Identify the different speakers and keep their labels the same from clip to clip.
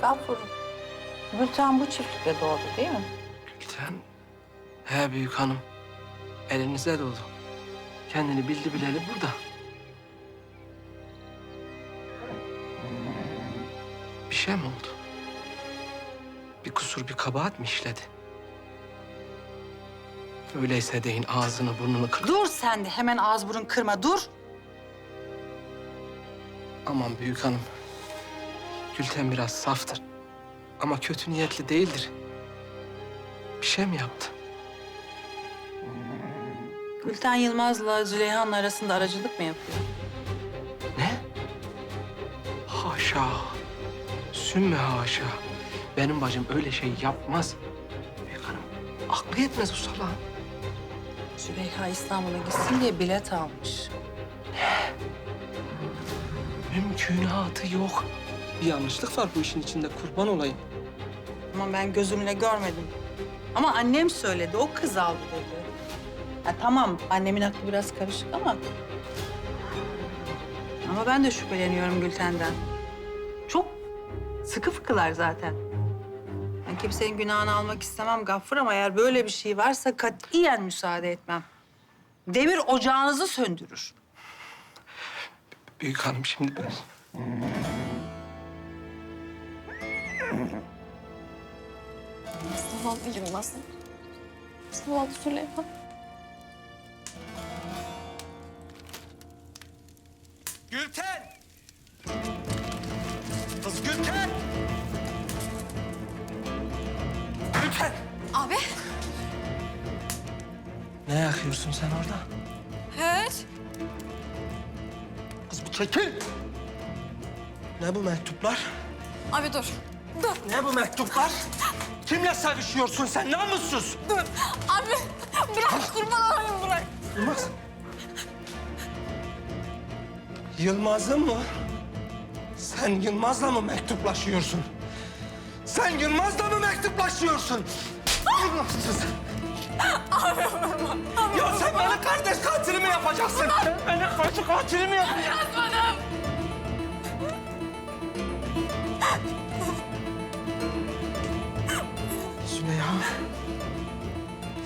Speaker 1: Gaffur, Gülten bu çiftlikte doğdu değil mi?
Speaker 2: Gülten, he büyük hanım. Elinize doğdu. Kendini bildi bileli burada. Bir şey mi oldu? Bir kusur, bir kabahat mi işledi? Öyleyse deyin ağzını burnunu kır.
Speaker 1: Dur sen de hemen ağız burun kırma dur.
Speaker 2: Aman büyük hanım. Gülten biraz saftır. Ama kötü niyetli değildir. Bir şey mi yaptı?
Speaker 1: Gülten Yılmaz'la Züleyha'nın arasında aracılık mı yapıyor?
Speaker 2: Ne? Haşa. Sümme haşa. Benim bacım öyle şey yapmaz. Büyük hanım, aklı yetmez o salağın.
Speaker 1: Züleyha İstanbul'a gitsin diye bilet almış.
Speaker 2: Mümkünatı yok. Bir yanlışlık var bu işin içinde kurban olayım.
Speaker 1: Ama ben gözümle görmedim. Ama annem söyledi, o kız aldı dedi. Ya tamam, annemin aklı biraz karışık ama... Ama ben de şüpheleniyorum Gülten'den. Çok sıkı fıkılar zaten. Ben kimsenin günahını almak istemem Gaffur ama eğer böyle bir şey varsa katiyen müsaade etmem. Demir ocağınızı söndürür.
Speaker 2: Büyük hanım şimdi ben...
Speaker 3: Zavallı Yılmaz. Zavallı Süleyman.
Speaker 4: Gülten! Kız Gülten! Gülten!
Speaker 3: Abi.
Speaker 2: Ne yakıyorsun sen orada?
Speaker 3: Hiç.
Speaker 2: Kız bir çekil. Ne bu mektuplar?
Speaker 3: Abi dur. Dur.
Speaker 4: Ne bu mektuplar? Kimle sevişiyorsun sen namussuz?
Speaker 3: Dur. Abi bırak kurban olayım bırak.
Speaker 2: Yılmaz. Yılmaz'ın mı? Sen Yılmaz'la mı mektuplaşıyorsun? Sen Yılmaz'la mı mektuplaşıyorsun? Yılmazsız.
Speaker 3: Abi vurma. Abi
Speaker 4: Ya sen beni kardeş katili mi yapacaksın? Beni kardeş katili mi yapacaksın?
Speaker 3: yazmadım.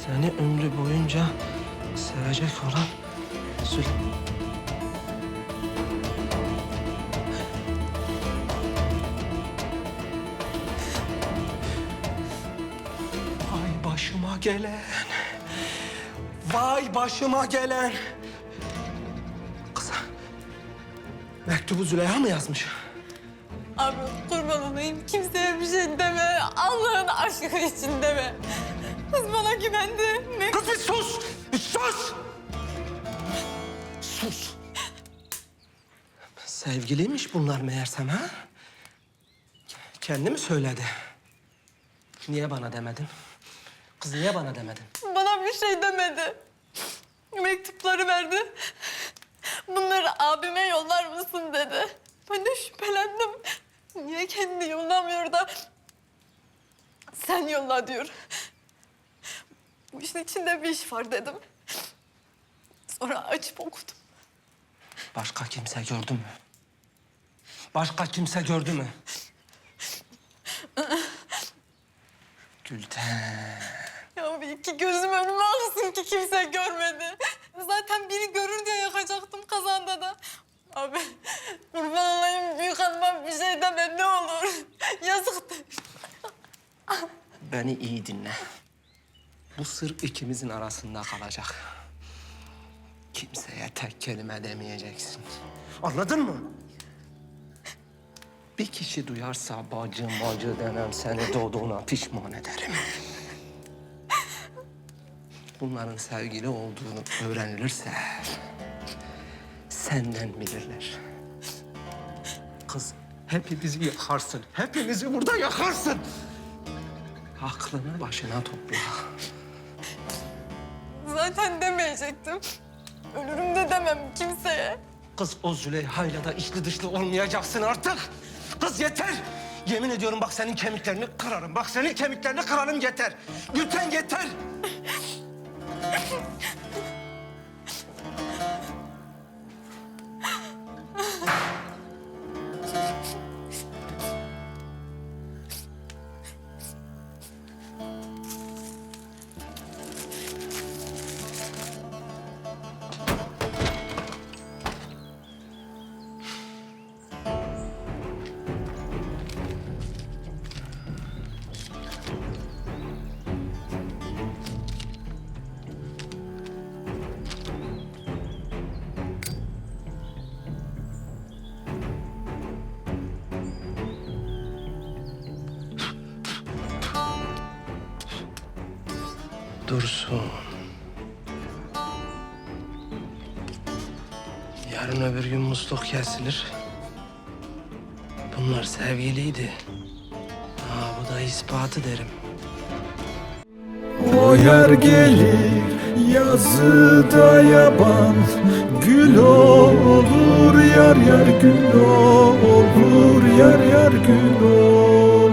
Speaker 2: Seni ömrü boyunca sevecek olan Züleyha. Vay başıma gelen. Vay başıma gelen. Kız, mektubu Züleyha mı yazmış?
Speaker 3: Abi kurban olayım kimseye bir şey deme. Aşkı için deme. Kız bana güvendi. Ne?
Speaker 4: Kız bir sus! Bir sus!
Speaker 2: Sus. Sevgiliymiş bunlar meğersem ha? Kendi mi söyledi? Niye bana demedin? Kız niye bana demedin?
Speaker 3: Bana bir şey demedi. Mektupları verdi. Bunları abime yollar mısın dedi. Ben de şüphelendim. Niye kendi yollamıyor da sen yolla diyor. Bu işin içinde bir iş var dedim. Sonra açıp okudum.
Speaker 2: Başka kimse gördü mü? Başka kimse gördü mü? Gülten.
Speaker 3: Ya bir iki gözüm önüme aksın ki kimse görmedi. Zaten biri görür diye yakacaktım kazanda da. Abi kurban olayım büyük hanıma bir şey deme ne olur. Yazıktır.
Speaker 2: Beni iyi dinle. Bu sır ikimizin arasında kalacak. Kimseye tek kelime demeyeceksin. Anladın mı? Bir kişi duyarsa bacı bacı demem seni doğduğuna pişman ederim. Bunların sevgili olduğunu öğrenilirse senden bilirler. Kız hepimizi yakarsın. Hepimizi burada yakarsın. Aklını başına topla.
Speaker 3: Zaten demeyecektim. Ölürüm de demem kimseye.
Speaker 2: Kız o Züleyha'yla da içli dışlı olmayacaksın artık. Kız yeter. Yemin ediyorum bak senin kemiklerini kırarım. Bak senin kemiklerini kırarım yeter. Gülten yeter. Dursun. Yarın öbür gün musluk kesilir. Bunlar sevgiliydi. Aa, bu da ispatı derim.
Speaker 5: O yer gelir yazıda yaban Gül olur yar yar gül olur yar yar gül olur